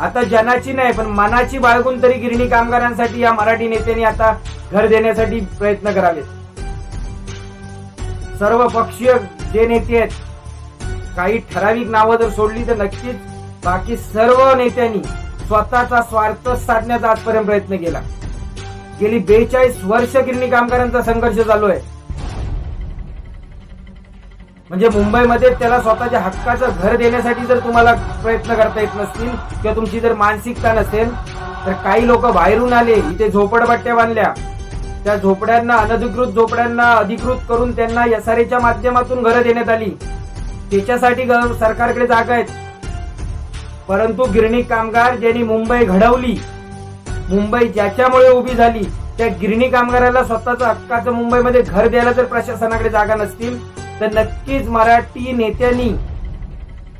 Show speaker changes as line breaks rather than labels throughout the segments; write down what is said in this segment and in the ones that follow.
आता जनाची नाही पण मनाची बाळगून तरी गिरणी कामगारांसाठी या मराठी नेत्यांनी आता घर देण्यासाठी प्रयत्न करावेत. सर्व पक्षीय जे नेते आहेत काही ठराविक नावं जर सोडली तर नक्कीच बाकी सर्व नेत्यांनी स्वतःचा स्वार्थ साधण्याचा आजपर्यंत प्रयत्न केला. गेली बेचाळीस वर्ष गिरणी कामगारांचा संघर्ष चालू आहे. म्हणजे मुंबईमध्ये त्याला स्वतःच्या हक्काचं घर देण्यासाठी जर तुम्हाला प्रयत्न करता येत नसतील किंवा तुमची जर मानसिकता नसेल तर काही लोक बाहेरून आले इथे झोपडपट्ट्या बांधल्या. त्या झोपड्यांना अनधिकृत झोपड्यांना अधिकृत करून त्यांना एसआरएच्या माध्यमातून घरं देण्यात आली. त्याच्यासाठी सरकारकडे जागा आहेत. परंतु गिरणी कामगार ज्यांनी मुंबई घडवली मुंबई ज्याच्यामुळे उभी झाली त्या गिरणी कामगाराला स्वतःचं हक्काचं मुंबईमध्ये घर द्यायला जर प्रशासनाकडे जागा नसतील तर नक्कीच मराठी नेत्यांनी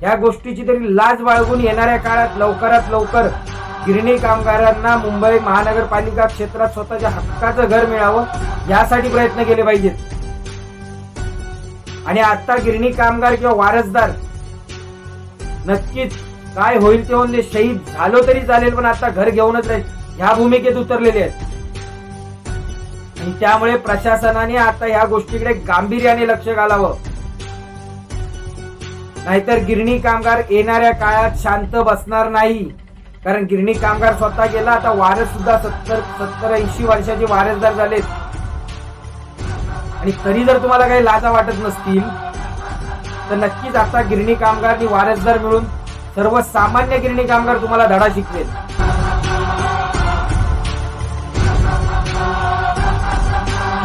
या गोष्टीची तरी लाज बाळगून येणाऱ्या काळात लवकरात लवकर गिरणी कामगारांना मुंबई महानगरपालिका क्षेत्रात स्वतःच्या हक्काचं घर मिळावं यासाठी प्रयत्न केले पाहिजेत. आणि आता गिरणी कामगार किंवा वारसदार नक्कीच काय होईल ते होऊन दे शहीद झालो तरी चालेल पण आता घर घेऊनच राहील ह्या भूमिकेत उतरलेले आहेत. आणि त्यामुळे प्रशासनाने आता ह्या गोष्टीकडे गांभीर्याने लक्ष घालावं. नाहीतर गिरणी कामगार येणाऱ्या काळात शांत बसणार नाही. कारण गिरणी कामगार स्वतः गेला आता वारस सुद्धा सत्तर सत्तर ऐंशी वर्षाचे वारसदार झालेत. आणि तरी जर तुम्हाला काही लाजा वाटत नसतील तर नक्कीच आता गिरणी कामगार आणि वारसदार मिळून सर्वसामान्य गिरणी कामगार तुम्हाला धडा शिकवेल.